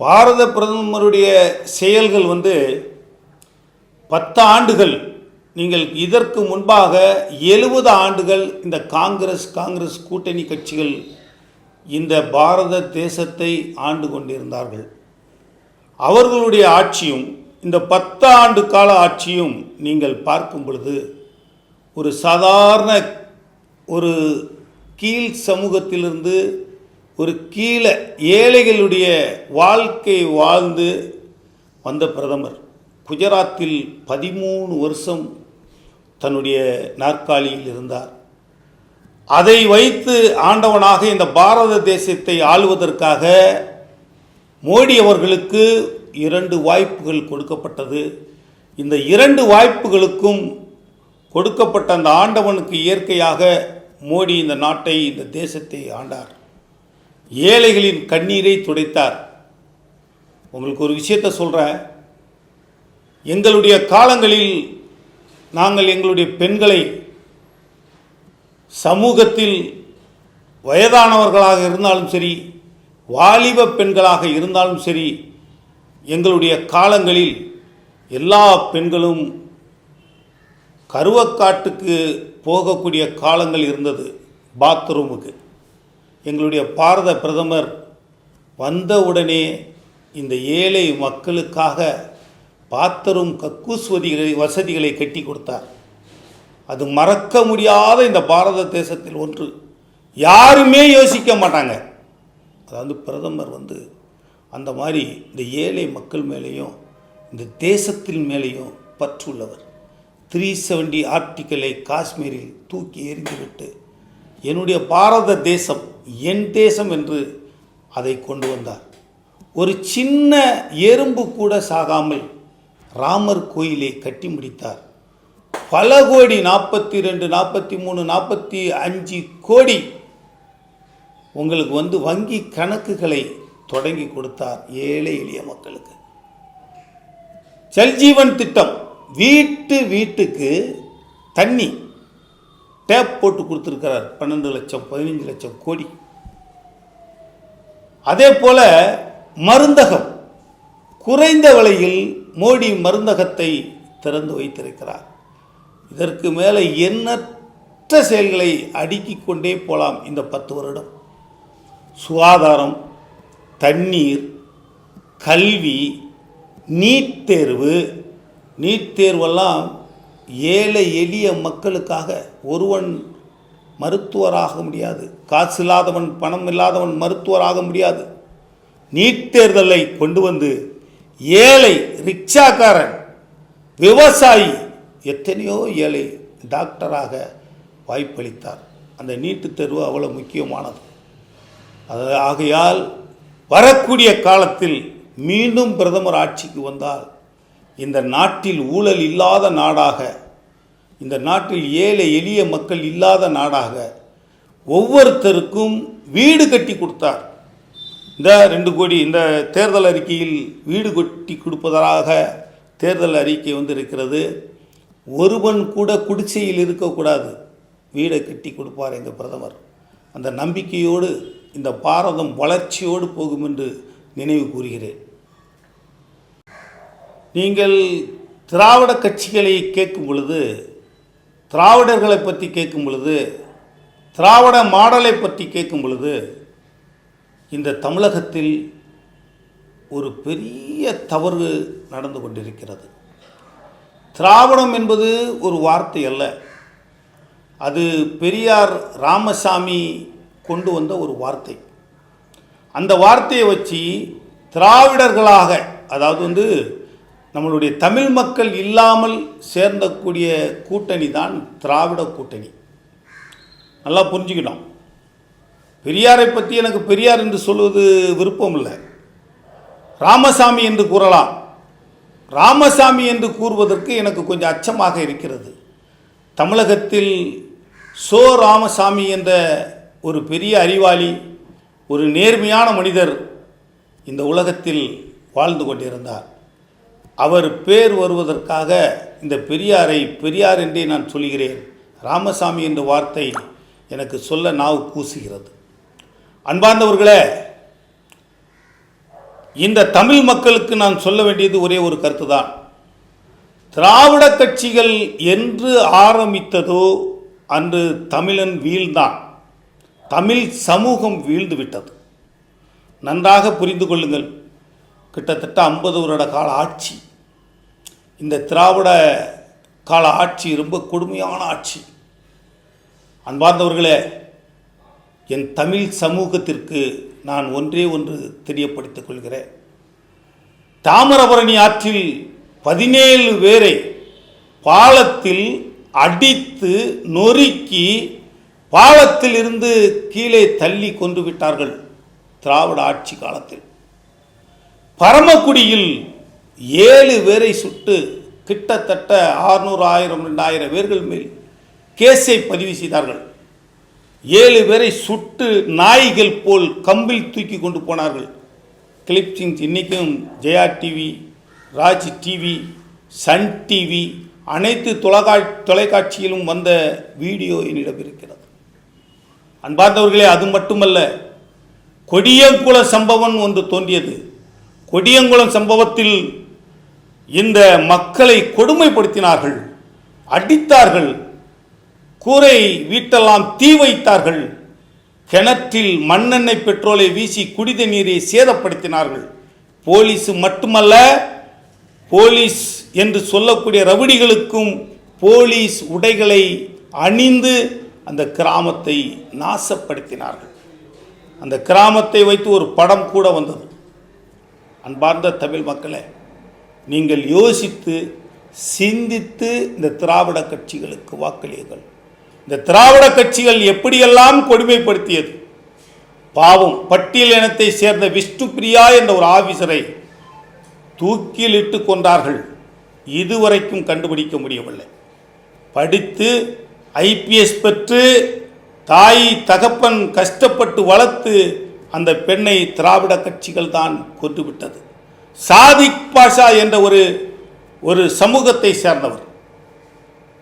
பாரத பிரதமருடைய செயல்கள் வந்து பத்து ஆண்டுகள் நீங்கள் இதற்கு முன்பாக எழுபது ஆண்டுகள் இந்த காங்கிரஸ் காங்கிரஸ் கூட்டணி கட்சிகள் இந்த பாரத தேசத்தை ஆண்டு கொண்டிருந்தார்கள். அவர்களுடைய ஆட்சியும் இந்த பத்து ஆண்டு கால ஆட்சியும் நீங்கள் பார்க்கும் பொழுது ஒரு சாதாரண ஒரு கீழ் சமூகத்திலிருந்து ஒரு கீழே ஏழைகளுடைய வாழ்க்கை வாழ்ந்து வந்த பிரதமர். குஜராத்தில் பதிமூணு வருஷம் தன்னுடைய நாற்காலியில் இருந்தார். அதை வைத்து ஆண்டவனாக இந்த பாரத தேசத்தை ஆளுவதற்காக மோடி அவர்களுக்கு இரண்டு வாய்ப்புகள் கொடுக்கப்பட்டது. இந்த இரண்டு வாய்ப்புகளுக்கும் கொடுக்கப்பட்ட அந்த ஆண்டவனுக்கு இயற்கையாக மோடி இந்த நாட்டை இந்த தேசத்தை ஆண்டார். ஏழைகளின் கண்ணீரை துடைத்தார். உங்களுக்கு ஒரு விஷயத்தை சொல்கிறேன் எங்களுடைய காலங்களில் நாங்கள் எங்களுடைய பெண்களை சமூகத்தில் வயதானவர்களாக இருந்தாலும் சரி வாலிப பெண்களாக இருந்தாலும் சரி எங்களுடைய காலங்களில் எல்லா பெண்களும் கருவக்காட்டுக்கு போகக்கூடிய காலங்கள் இருந்தது பாத்ரூமுக்கு எங்களுடைய பாரத பிரதமர் வந்தவுடனே இந்த ஏழை மக்களுக்காக பாத்தரும் கக்கூஸ் வதிகளை வசதிகளை கட்டி கொடுத்தார். அது மறக்க முடியாத இந்த பாரத தேசத்தில் ஒன்று. யாருமே யோசிக்க மாட்டாங்க. அதாவது பிரதமர் வந்து அந்த மாதிரி இந்த ஏழை மக்கள் மேலேயும் இந்த தேசத்தின் மேலேயும் பற்றுள்ளவர். த்ரீ செவன்டி ஆர்டிக்கலை காஷ்மீரில் தூக்கி எறிந்துவிட்டு என்னுடைய பாரத தேசம் என் தேசம் என்று அதை கொண்டு வந்தார். ஒரு சின்ன எறும்பு கூட சாகாமல் ராமர் கோயிலை கட்டி முடித்தார். பல கோடி நாற்பத்தி ரெண்டு நாற்பத்தி மூணு நாற்பத்தி அஞ்சு கோடி உங்களுக்கு வந்து வங்கி கணக்குகளை தொடங்கி கொடுத்தார் ஏழை எளிய மக்களுக்கு. ஜல்ஜீவன் திட்டம் வீட்டு வீட்டுக்கு தண்ணி டேப் போட்டு கொடுத்துருக்கிறார். பன்னெண்டு லட்சம் பதினஞ்சு லட்சம் கோடி. அதே போல மருந்தகம். குறைந்த விலையில் மோடி மருந்தகத்தை திறந்து வைத்திருக்கிறார். இதற்கு மேலே எண்ணற்ற செயல்களை அடுக்கி கொண்டே போகலாம் இந்த பத்து வருடம். சுகாதாரம் தண்ணீர் கல்வி நீட் தேர்வு. நீட் தேர்வெல்லாம் ஏழை எளிய மக்களுக்காக ஒருவன் மருத்துவராக முடியாது. காசு இல்லாதவன் பணம் இல்லாதவன் மருத்துவராக முடியாது. நீட் தேர்தலை கொண்டு வந்து ஏழை ரிக்ஷாக்காரன் விவசாயி எத்தனையோ ஏழை டாக்டராக வாய்ப்பளித்தார். அந்த நீட்டுத் தேர்வு அவ்வளோ முக்கியமானது. அது ஆகையால் வரக்கூடிய காலத்தில் மீண்டும் பிரதமர் ஆட்சிக்கு வந்தால் இந்த நாட்டில் ஊழல் இல்லாத நாடாக இந்த நாட்டில் ஏழை எளிய மக்கள் இல்லாத நாடாக ஒவ்வொருத்தருக்கும் வீடு கட்டி கொடுத்தார். இந்த ரெண்டு கோடி இந்த தேர்தல் அறிக்கையில் வீடு கட்டி கொடுப்பதாக தேர்தல் அறிக்கை வந்து இருக்கிறது ஒருவன் கூட குடிசையில் இருக்கக்கூடாது. வீடை கட்டி கொடுப்பார் எங்கள் பிரதமர். அந்த நம்பிக்கையோடு இந்த பாரதம் வளர்ச்சியோடு போகும் என்று நினைவு கூறுகிறேன். நீங்கள் திராவிட கட்சிகளை கேட்கும் பொழுது திராவிடர்களை பற்றி கேட்கும் பொழுது திராவிட மாடலை பற்றி கேட்கும் பொழுது இந்த தமிழகத்தில் ஒரு பெரிய தவறு நடந்து கொண்டிருக்கிறது. திராவிடம் என்பது ஒரு வார்த்தை அல்ல. அது பெரியார் ராமசாமி கொண்டு வந்த ஒரு வார்த்தை. அந்த வார்த்தையை வச்சு திராவிடர்களாக அதாவது வந்து நம்மளுடைய தமிழ் மக்கள் இல்லாமல் சேர்ந்தக்கூடிய கூட்டணி தான் திராவிட கூட்டணி. நல்லா புரிஞ்சுக்கிட்டோம். பெரியாரை பற்றி எனக்கு பெரியார் என்று சொல்வது விருப்பம் இல்லை. ராமசாமி என்று கூறலாம். ராமசாமி என்று கூறுவதற்கு எனக்கு கொஞ்சம் அச்சமாக இருக்கிறது. தமிழகத்தில் சோ ராமசாமி என்ற ஒரு பெரிய அறிவாளி ஒரு நேர்மையான மனிதர் இந்த உலகத்தில் வாழ்ந்து கொண்டிருந்தார். அவர் பேர் வருவதற்காக இந்த பெரியாரை பெரியார் என்றே நான் சொல்கிறேன் ராமசாமி என்ற வார்த்தை எனக்கு சொல்ல நாவு கூசுகிறது அன்பார்ந்தவர்களே இந்த தமிழ் மக்களுக்கு நான் சொல்ல வேண்டியது ஒரே ஒரு கருத்து தான் திராவிட கட்சிகள் என்று ஆரம்பித்ததோ அன்று தமிழன் வீழ்ந்தான். தமிழ் சமூகம் வீழ்ந்து விட்டது நன்றாக புரிந்து கொள்ளுங்கள். கிட்டத்தட்ட ஐம்பது வருட கால ஆட்சி. இந்த திராவிட கால ஆட்சி ரொம்ப கொடுமையான ஆட்சி. அன்பார்ந்தவர்களே என் தமிழ் சமூகத்திற்கு நான் ஒன்றே ஒன்று தெரியப்படுத்திக் கொள்கிறேன். தாமிரபரணி ஆற்றில் பதினேழு பேரை பாலத்தில் அடித்து நொறுக்கி பாலத்தில் இருந்து கீழே தள்ளி கொண்டு விட்டார்கள் திராவிட ஆட்சி காலத்தில். பரமக்குடியில் ஏழு பேரை சுட்டு கிட்டத்தட்ட ஆறுநூறு ஆயிரம் ரெண்டாயிரம் பேர்கள் மேல் கேஸை பதிவு செய்தார்கள். ஏழு பேரை சுட்டு நாய்கள் போல் கம்பில் தூக்கி கொண்டு போனார்கள். கிளிப்சிங்ஸ் இன்றைக்கும் Jaya TV Raj TV Sun TV அனைத்து தொலைகா தொலைக்காட்சியிலும் வந்த வீடியோ என்னிடம் இருக்கிறது அன்பார்ந்தவர்களே அது மட்டுமல்ல கொடியங்குள சம்பவம் ஒன்று தோன்றியது. கொடியங்குளம் சம்பவத்தில் இந்த மக்களை கொடுமைப்படுத்தினார்கள் அடித்தார்கள் கூரை வீட்டெல்லாம் தீ வைத்தார்கள் கிணற்றில் மண்ணெண்ணெய் பெட்ரோலை வீசி குடித நீரை சேதப்படுத்தினார்கள். போலீஸ் மட்டுமல்ல போலீஸ் என்று சொல்லக்கூடிய ரவுடிகளுக்கும் போலீஸ் உடைகளை அணிந்து அந்த கிராமத்தை நாசப்படுத்தினார்கள். அந்த கிராமத்தை வைத்து ஒரு படம் கூட வந்தது. அன்பார்ந்த தமிழ் மக்களே நீங்கள் யோசித்து சிந்தித்து இந்த திராவிட கட்சிகளுக்கு வாக்களியுங்கள். இந்த திராவிட கட்சிகள் எப்படியெல்லாம் கொடுமைப்படுத்தியது? பாவம் பட்டியல் இனத்தை சேர்ந்த விஷ்ணு பிரியா என்ற ஒரு ஆபீசரை தூக்கிலிட்டு கொண்டார்கள் இதுவரைக்கும் கண்டுபிடிக்க முடியவில்லை. படித்து ஐபிஎஸ் பெற்று தாய் தகப்பன் கஷ்டப்பட்டு வளர்த்து அந்த பெண்ணை திராவிட கட்சிகள் தான் கொன்றுவிட்டது. சாதிக் பாஷா என்ற ஒரு ஒரு சமூகத்தை சேர்ந்தவர்.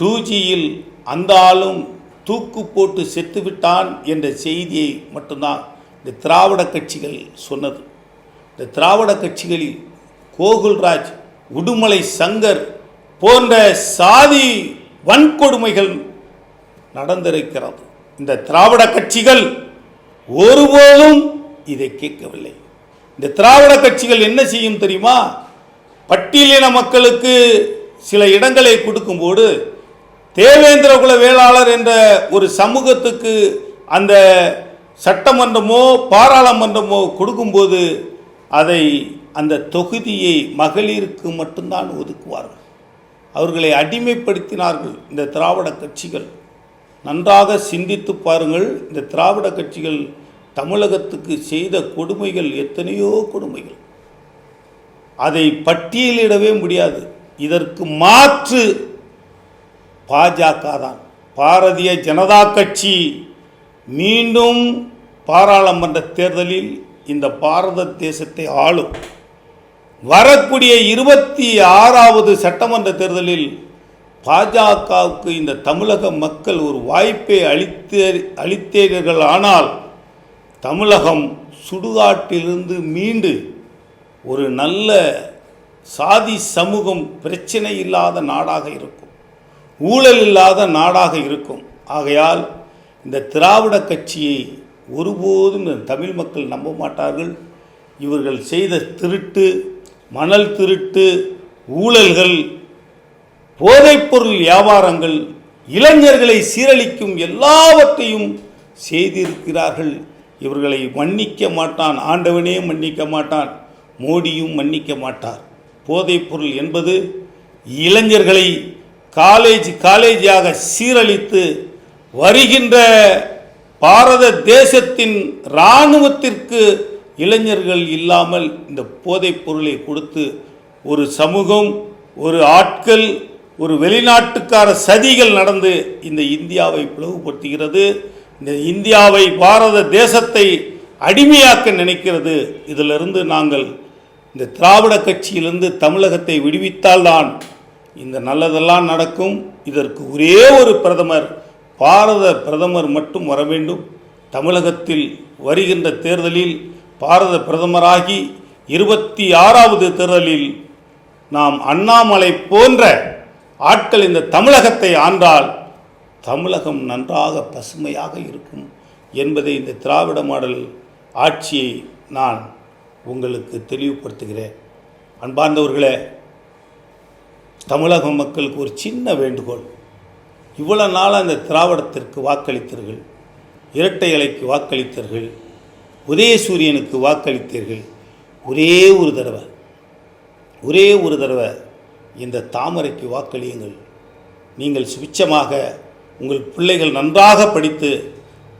டூ ஜியில் அந்த ஆளும் தூக்கு போட்டு செத்துவிட்டான் என்ற செய்தியை மட்டும்தான் இந்த திராவிட கட்சிகள் சொன்னது. இந்த திராவிட கட்சிகளில் கோகுல்ராஜ் உடுமலை சங்கர் போன்ற சாதி வன்கொடுமைகள் நடந்திருக்கிறது. இந்த திராவிட கட்சிகள் ஒருபோதும் இதை கேட்கவில்லை. இந்த திராவிட கட்சிகள் என்ன செய்யும் தெரியுமா? பட்டியலின மக்களுக்கு சில இடங்களை கொடுக்கும்போது தேவேந்திர குல வேளாளர் என்ற ஒரு சமூகத்துக்கு அந்த சட்டமன்றமோ பாராளுமன்றமோ கொடுக்கும்போது அதை அந்த தொகுதியை மகளிருக்கு மட்டும்தான் ஒதுக்குவார்கள். அவர்களை அடிமைப்படுத்தினார்கள் இந்த திராவிட கட்சிகள். நன்றாக சிந்தித்து பாருங்கள் இந்த திராவிட கட்சிகள் தமிழகத்துக்கு செய்த கொடுமைகள் எத்தனையோ கொடுமைகள். அதை பட்டியலிடவே முடியாது. இதற்கு மாற்று பாஜக தான். பாரதிய ஜனதா கட்சி மீண்டும் பாராளுமன்ற தேர்தலில் இந்த பாரத தேசத்தை ஆளும். வரக்கூடிய இருபத்தி ஆறாவது சட்டமன்ற தேர்தலில் பாஜகவுக்கு இந்த தமிழக மக்கள் ஒரு வாய்ப்பை அளித்தே அளித்தீர்கள் ஆனால் தமிழகம் சுடுகாட்டிலிருந்து மீண்டு ஒரு நல்ல சாதி சமூகம் பிரச்சனை இல்லாத நாடாக இருக்கும். ஊழல் இல்லாத நாடாக இருக்கும். ஆகையால் இந்த திராவிட கட்சியை ஒருபோதும் தமிழ் மக்கள் நம்ப மாட்டார்கள். இவர்கள் செய்த திருட்டு மணல் திருட்டு ஊழல்கள் போதைப்பொருள் வியாபாரங்கள் இளைஞர்களை சீரழிக்கும் எல்லாவற்றையும் செய்திருக்கிறார்கள். இவர்களை மன்னிக்க மாட்டான் ஆண்டவனே மன்னிக்க மாட்டான் மோடியும் மன்னிக்க மாட்டார். போதைப்பொருள் என்பது இளைஞர்களை காலேஜ் காலேஜாக சீரழித்து வருகின்ற பாரத தேசத்தின் இராணுவத்திற்கு இளைஞர்கள் இல்லாமல் இந்த போதைப் பொருளை கொடுத்து ஒரு சமூகம் ஒரு ஆட்கள் ஒரு வெளிநாட்டுக்கார சதிகள் நடந்து இந்த இந்தியாவை பிளவுபடுத்துகிறது. இந்த இந்தியாவை பாரத தேசத்தை அடிமையாக்க நினைக்கிறது. இதிலிருந்து நாங்கள் இந்த திராவிட கட்சியிலிருந்து தமிழகத்தை விடுவித்தால்தான் இந்த நல்லதெல்லாம் நடக்கும். இதற்கு ஒரே ஒரு பிரதமர் பாரத பிரதமர் மட்டும் வர வேண்டும். தமிழகத்தில் வருகின்ற தேர்தலில் பாரத பிரதமராகி இருபத்தி ஆறாவது தேர்தலில் நாம் அண்ணாமலை போன்ற ஆட்கள் இந்த தமிழகத்தை ஆண்டால் தமிழகம் நன்றாக பசுமையாக இருக்கும் என்பதை இந்த திராவிட மாடல் ஆட்சியை நான் உங்களுக்கு தெளிவுபடுத்துகிறேன். அன்பார்ந்தவர்களே தமிழக மக்களுக்கு ஒரு சின்ன வேண்டுகோள். இவ்வளோ நாளாக அந்த திராவிடத்திற்கு வாக்களித்தீர்கள். இரட்டை இலைக்கு வாக்களித்தீர்கள். உதயசூரியனுக்கு வாக்களித்தீர்கள். ஒரே ஒரு தடவை ஒரே ஒரு தடவை இந்த தாமரைக்கு வாக்களியுங்கள். நீங்கள் சுவிச்சமாக உங்கள் பிள்ளைகள் நன்றாக படித்து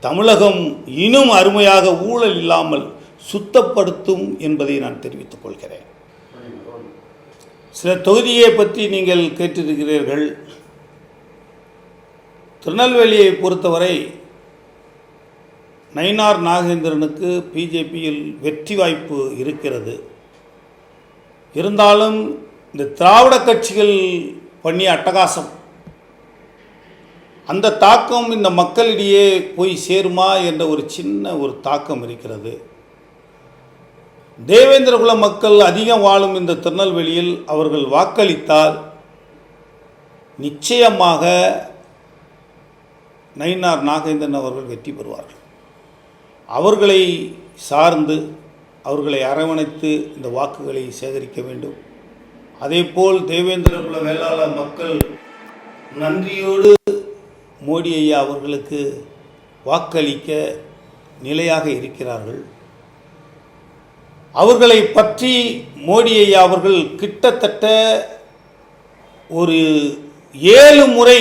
தமிழகம் இன்னும் அருமையாக ஊழல் இல்லாமல் சுத்தப்படுத்தும் என்பதை நான் தெரிவித்துக் கொள்கிறேன். சில தொகுதியை பற்றி நீங்கள் கேட்டிருக்கிறீர்கள். திருநெல்வேலியை பொறுத்தவரை நயினார் நாகேந்திரனுக்கு பிஜேபியில் வெற்றி வாய்ப்பு இருக்கிறது. இருந்தாலும் இந்த திராவிட கட்சிகள் பண்ணிய அட்டகாசம் அந்த தாக்கம் இந்த மக்களிடையே போய் சேருமா என்ற ஒரு சின்ன ஒரு தாக்கம் இருக்கிறது. தேவேந்திரகுல மக்கள் அதிகம் வாழும் இந்த திருநெல்வேலியில் அவர்கள் வாக்களித்தால் நிச்சயமாக நயினார் நாகேந்திரன் அவர்கள் வெற்றி பெறுவார்கள். அவர்களை சார்ந்து அவர்களை அரவணைத்து இந்த வாக்குகளை சேகரிக்க வேண்டும். அதேபோல் தேவேந்திரகுல வேளாளர் மக்கள் நன்றியோடு மோடி ஐயா அவர்களுக்கு வாக்களிக்க நிலையாக இருக்கிறார்கள். அவர்களை பற்றி மோடி ஐயா அவர்கள் கிட்டத்தட்ட ஒரு ஏழு முறை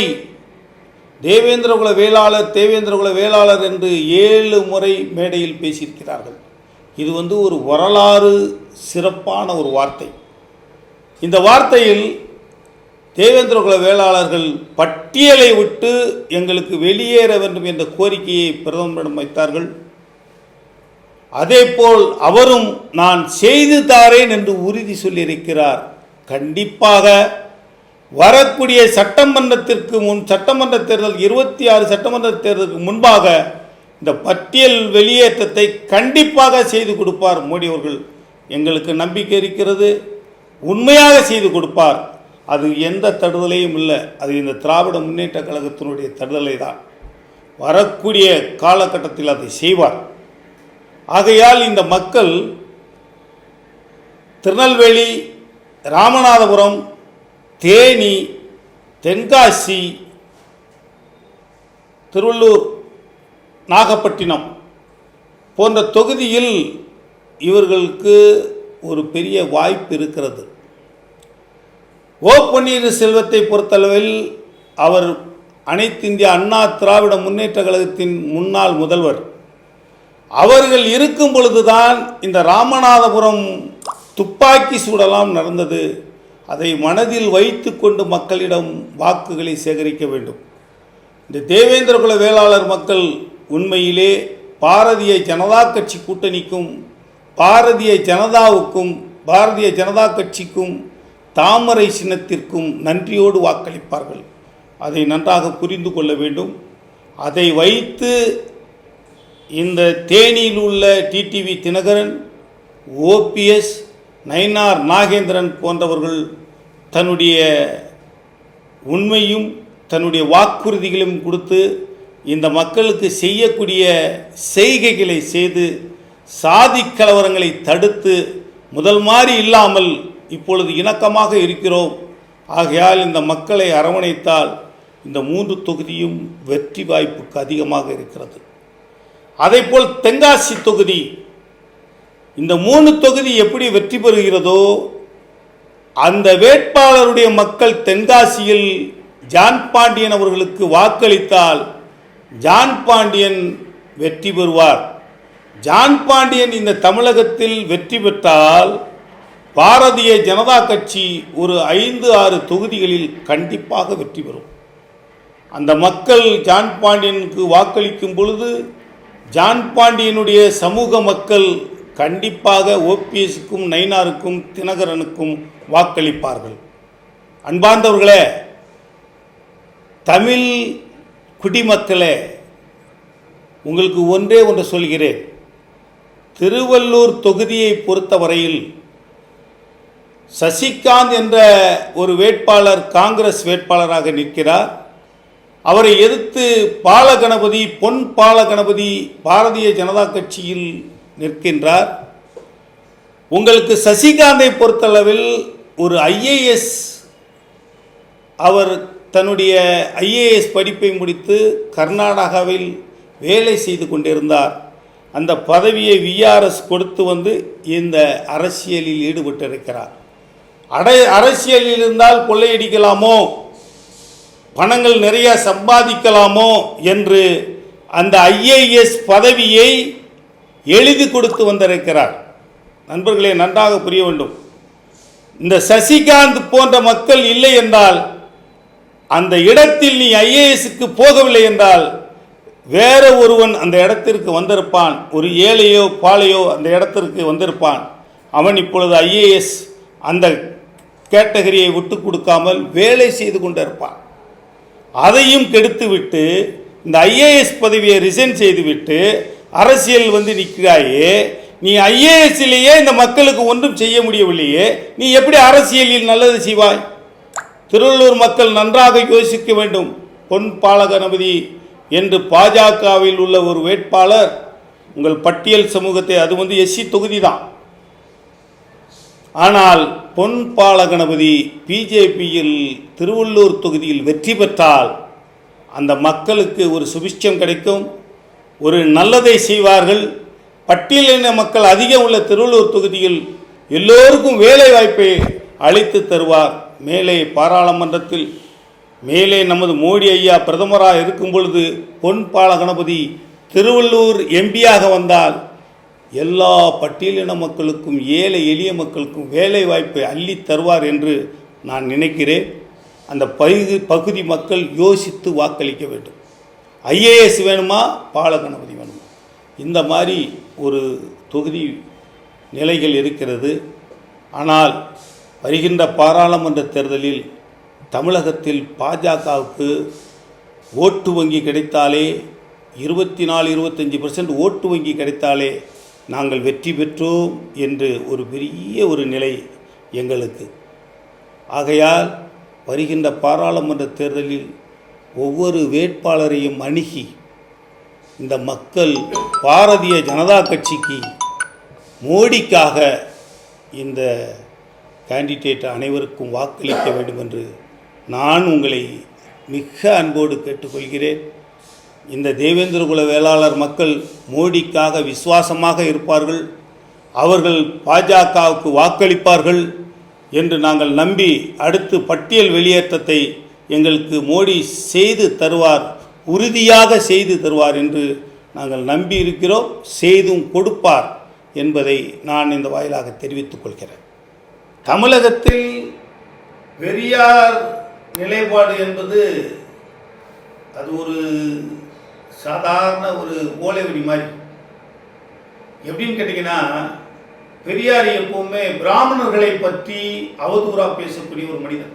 தேவேந்திரகுல வேளாளர் தேவேந்திரகுல வேளாளர் என்று ஏழு முறை மேடையில் பேசியிருக்கிறார்கள். இது வந்து ஒரு வரலாறு சிறப்பான ஒரு வார்த்தை. இந்த வார்த்தையில் தேவேந்திரகுல வேளாளர்கள் பட்டியலை விட்டு எங்களுக்கு வெளியேற வேண்டும் என்ற கோரிக்கையை பிரதமரிடம் வைத்தார்கள். அதேபோல் அவரும் நான் செய்து தாரேன் என்று உறுதி சொல்லியிருக்கிறார். கண்டிப்பாக வரக்கூடிய சட்டமன்றத்திற்கு முன் சட்டமன்ற தேர்தல் இருபத்தி ஆறு சட்டமன்ற தேர்தலுக்கு முன்பாக இந்த பட்டியல் வெளியேற்றத்தை கண்டிப்பாக செய்து கொடுப்பார் மோடி அவர்கள். எங்களுக்கு நம்பிக்கை இருக்கிறது. உண்மையாக செய்து கொடுப்பார். அது எந்த தடுதலையும் இல்லை. அது இந்த திராவிட முன்னேற்ற கழகத்தினுடைய தடுதலை தான் வரக்கூடிய காலகட்டத்தில் அதை செய்வார். ஆகையால் இந்த மக்கள் திருநெல்வேலி ராமநாதபுரம் தேனி தென்காசி திருவள்ளூர் நாகப்பட்டினம் போன்ற தொகுதியில் இவர்களுக்கு ஒரு பெரிய வாய்ப்பு இருக்கிறது. ஓ பன்னீர்செல்வத்தை பொறுத்தளவில் அவர் அனைத்து இந்திய அண்ணா திராவிட முன்னேற்ற கழகத்தின் முன்னாள் முதல்வர். அவர்கள் இருக்கும் பொழுதுதான் இந்த ராமநாதபுரம் துப்பாக்கி சூடலாம் நடந்தது. அதை மனதில் வைத்து கொண்டு மக்களிடம் வாக்குகளை சேகரிக்க வேண்டும். இந்த தேவேந்திரகுல வேளாளர் மக்கள் உண்மையிலே பாரதிய ஜனதா கட்சி கூட்டணிக்கும் பாரதிய ஜனதாவுக்கும் பாரதிய ஜனதா கட்சிக்கும் தாமரை சின்னத்திற்கும் நன்றியோடு வாக்களிப்பார்கள். அதை நன்றாக புரிந்து கொள்ள வேண்டும். அதை வைத்து இந்த தேனியில் உள்ள டிடிவி தினகரன் ஓபிஎஸ் நயினார் நாகேந்திரன் போன்றவர்கள் தன்னுடைய உண்மையும் தன்னுடைய வாக்குறுதிகளையும் கொடுத்து இந்த மக்களுக்கு செய்யக்கூடிய செய்கைகளை செய்து சாதி கலவரங்களை தடுத்து முதல் மாதிரி இல்லாமல் இப்பொழுது இணக்கமாக இருக்கிறோம். ஆகையால் இந்த மக்களை அரவணைத்தால் இந்த மூன்று தொகுதியும் வெற்றி வாய்ப்புக்கு அதிகமாக இருக்கிறது. அதேபோல் தென்காசி தொகுதி இந்த மூணு தொகுதி எப்படி வெற்றி பெறுகிறதோ அந்த வேட்பாளருடைய மக்கள் தென்காசியில் ஜான் பாண்டியன் அவர்களுக்கு வாக்களித்தால் ஜான் பாண்டியன் வெற்றி பெறுவார். ஜான் பாண்டியன் இந்த தமிழகத்தில் வெற்றி பெற்றால் பாரதிய ஜனதா கட்சி ஒரு ஐந்து ஆறு தொகுதிகளில் கண்டிப்பாக வெற்றி பெறும். அந்த மக்கள் ஜான் பாண்டியனுக்கு வாக்களிக்கும் பொழுது ஜான் பாண்டியனுடைய சமூக மக்கள் கண்டிப்பாக ஓபிஎஸ்க்கும் நயினாருக்கும் தினகரனுக்கும் வாக்களிப்பார்கள். அன்பார்ந்தவர்களே தமிழ் குடிமக்களே உங்களுக்கு ஒன்றே ஒன்று சொல்கிறேன். திருவள்ளூர் தொகுதியை பொறுத்தவரையில் சசிகாந்த் என்ற ஒரு வேட்பாளர் காங்கிரஸ் வேட்பாளராக நிற்கிறார். அவரை எதிர்த்து பாலகணபதி பொன் பாலகணபதி பாரதிய ஜனதா கட்சியில் நிற்கின்றார். உங்களுக்கு சசிகாந்தை பொறுத்தளவில் ஒரு ஐஏஎஸ் அவர் தன்னுடைய ஐஏஎஸ் படிப்பை முடித்து கர்நாடகாவில் வேலை செய்து கொண்டிருந்தார். அந்த பதவியை விஆர்எஸ் கொடுத்து வந்து இந்த அரசியலில் ஈடுபட்டிருக்கிறார். அடை அரசியலில் இருந்தால் கொள்ளையடிக்கலாமோ? பணங்கள் நிறைய சம்பாதிக்கலாமோ? என்று அந்த ஐஏஎஸ் பதவியை எழுதி கொடுத்து வந்திருக்கிறார். நண்பர்களே நன்றாக புரிய வேண்டும். இந்த சசிகாந்த் போன்ற மக்கள் இல்லை என்றால் அந்த இடத்தில் நீ ஐஏஎஸ்க்கு போகவில்லை என்றால் வேற ஒருவன் அந்த இடத்திற்கு வந்திருப்பான். ஒரு ஏழையோ பாலையோ அந்த இடத்திற்கு வந்திருப்பான். அவன் இப்பொழுது ஐஏஎஸ் அந்த கேட்டகரியை விட்டு கொடுக்காமல் வேலை செய்து கொண்டிருப்பான். அதையும் கெடுத்துவிட்டு இந்த ஐஏஎஸ் பதவியை ரிசைன் செய்துவிட்டு அரசியல் வந்து நிற்கிறாயே நீ ஐஏஎஸ்லேயே இந்த மக்களுக்கு ஒன்றும் செய்ய முடியவில்லையே நீ எப்படி அரசியலில் நல்லது செய்வாய்? திருவள்ளூர் மக்கள் நன்றாக யோசிக்க வேண்டும். பொன் பாலகணபதி என்று பாஜகவில் உள்ள ஒரு வேட்பாளர் உங்கள் பட்டியல் சமூகத்தை அது வந்து எஸ்சி தொகுதி தான் ஆனால் பொன் பாலகணபதி பிஜேபியில் திருவள்ளூர் தொகுதியில் வெற்றி பெற்றால் அந்த மக்களுக்கு ஒரு சுபிட்சம் கிடைக்கும் ஒரு நல்லதை செய்வார்கள். பட்டியலின மக்கள் அதிகம் உள்ள திருவள்ளூர் தொகுதியில் எல்லோருக்கும் வேலை வாய்ப்பை அளித்து தருவார். மேலே பாராளுமன்றத்தில் மேலே நமது மோடி ஐயா பிரதமராக இருக்கும் பொழுது பொன் பாலகணபதி திருவள்ளூர் எம்பியாக வந்தால் எல்லா பட்டியலின மக்களுக்கும் ஏழை எளிய மக்களுக்கும் வேலை வாய்ப்பை அள்ளி தருவார் என்று நான் நினைக்கிறேன். அந்த பகுதி பகுதி மக்கள் யோசித்து வாக்களிக்க வேண்டும். ஐஏஎஸ் வேணுமா? பாலகணபதி வேணுமா? இந்த மாதிரி ஒரு தொகுதி நிலைகள் இருக்கிறது. ஆனால் வருகின்ற பாராளுமன்ற தேர்தலில் தமிழகத்தில் பாஜகவுக்கு ஓட்டு வங்கி கிடைத்தாலே இருபத்தி நாலு இருபத்தஞ்சி பர்சன்ட் ஓட்டு வங்கி கிடைத்தாலே நாங்கள் வெற்றி பெற்றோம் என்று ஒரு பெரிய ஒரு நிலை எங்களுக்கு. ஆகையால் வருகின்ற பாராளுமன்ற தேர்தலில் ஒவ்வொரு வேட்பாளரையும் அணுகி இந்த மக்கள் பாரதிய ஜனதா கட்சிக்கு மோடிக்காக இந்த கேண்டிடேட் அனைவருக்கும் வாக்களிக்க வேண்டும் என்று நான் உங்களை மிக அன்போடு கேட்டுக்கொள்கிறேன். இந்த தேவேந்திரகுல வேளாளர் மக்கள் மோடிக்காக விசுவாசமாக இருப்பார்கள் அவர்கள் பாஜகவுக்கு வாக்களிப்பார்கள் என்று நாங்கள் நம்பி அடுத்து பட்டியல் வெளியேற்றத்தை எங்களுக்கு மோடி செய்து தருவார் உறுதியாக செய்து தருவார் என்று நாங்கள் நம்பி இருக்கிறோம் செய்தும் கொடுப்பார் என்பதை நான் இந்த வாயிலாக தெரிவித்துக் கொள்கிறேன். தமிழகத்தில் பெரியார் நிலைப்பாடு என்பது அது ஒரு சாதாரண ஒரு ஓலைவெடி மாதிரி. எப்படின்னு கேட்டிங்கன்னா பெரியார் எப்பவுமே பிராமணர்களை பற்றி அவதூறாக பேசக்கூடிய ஒரு மனிதன்.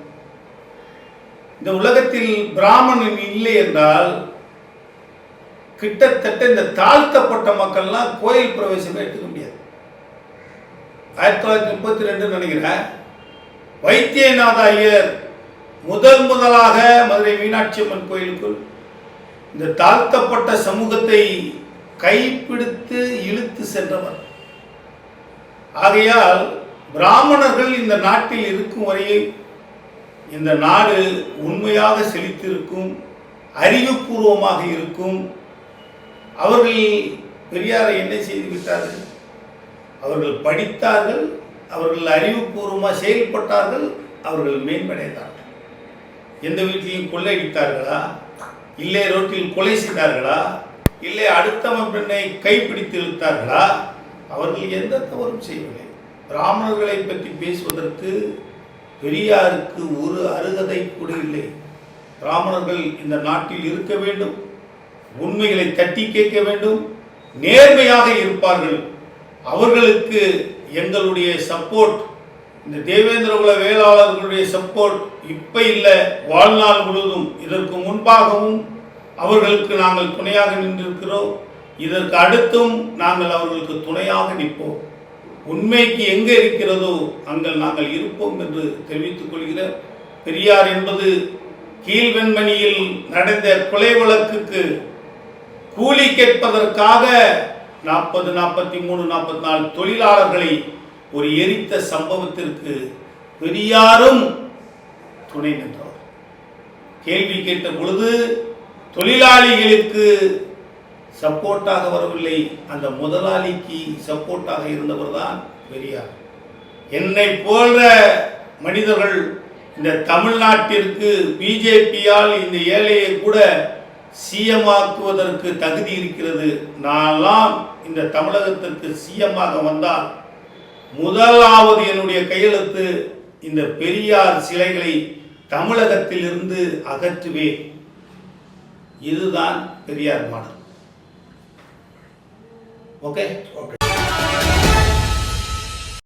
இந்த உலகத்தில் பிராமணன் இல்லை என்றால் கிட்டத்தட்ட இந்த தாழ்த்தப்பட்ட மக்கள்லாம் கோயில் பிரவேசமே எடுத்துக்க முடியாது. ஆயிரத்தி தொள்ளாயிரத்தி முப்பத்தி ரெண்டு நினைக்கிறேன். வைத்தியநாத ஐயர் முதல் முதலாக மதுரை மீனாட்சி அம்மன் கோயிலுக்குள் இந்த தாழ்த்தப்பட்ட சமூகத்தை கைப்பிடித்து இழுத்து சென்றவர். ஆகையால் பிராமணர்கள் இந்த நாட்டில் இருக்கும் வரையில் இந்த நாடு உண்மையாக செழித்திருக்கும் அறிவுபூர்வமாக இருக்கும். அவர்கள் பெரியாரை என்ன செய்து விட்டார்கள்? அவர்கள் படித்தார்கள் அவர்கள் அறிவுபூர்வமாக செயல்பட்டார்கள் அவர்கள் மேம்படைந்தார்கள் எந்த வீட்லையும் கொள்ளையடித்தார்களா இல்லை ரோட்டில் கொலை செய்தார்களா? இல்லை அடுத்தவன் பெண்ணை கைப்பிடித்து இழுத்தார்களா? அவர்கள் எந்த தவறும் செய்யவில்லை. பிராமணர்களை பற்றி பேசுவதற்கு பெரியாருக்கு ஒரு அருகதை கூட இல்லை. பிராமணர்கள் இந்த நாட்டில் இருக்க வேண்டும். உண்மைகளை தட்டி கேட்க வேண்டும். நேர்மையாக இருப்பார்கள். அவர்களுக்கு எங்களுடைய சப்போர்ட் இந்த தேவேந்திர குல வேளாளர்களுடைய சப்போர்ட் இப்ப இல்லை வாழ்நாள் முழுவதும். இதற்கு முன்பாகவும் அவர்களுக்கு நாங்கள் துணையாக நின்றிருக்கிறோம். இதற்கு அடுத்தும் நாங்கள் அவர்களுக்கு துணையாக நிற்போம். உண்மைக்கு எங்கே இருக்கிறதோ அங்கே நாங்கள் இருப்போம் என்று தெரிவித்துக் கொள்கிற பெரியார் என்பது கீழ்வெண்மணியில் நடந்த கொலை வழக்குக்கு கூலி கேட்பதற்காக நாற்பது நாற்பத்தி மூணு நாற்பத்தி நாலு தொழிலாளர்களை ஒரு எரித்த சம்பவத்திற்கு பெரியாரும் துணை நின்றவர். கேள்வி கேட்ட பொழுது தொழிலாளிகளுக்கு சப்போர்ட்டாக வரவில்லை. அந்த முதலாளிக்கு சப்போர்ட்டாக இருந்தவர் தான் பெரியார். என்னை போன்ற மனிதர்கள் இந்த தமிழ்நாட்டிற்கு பிஜேபியால் இந்த ஏழையை கூட சிஎமாக்குவதற்கு தகுதி இருக்கிறது. நான்லாம் இந்த தமிழகத்திற்கு சிஎமாக வந்தால் முதலாவது என்னுடைய கையெழுத்து இந்த பெரியார் சிலைகளை தமிழகத்திலிருந்து அகற்றுவேன் இதுதான் பெரியார் மாடல். Okay okay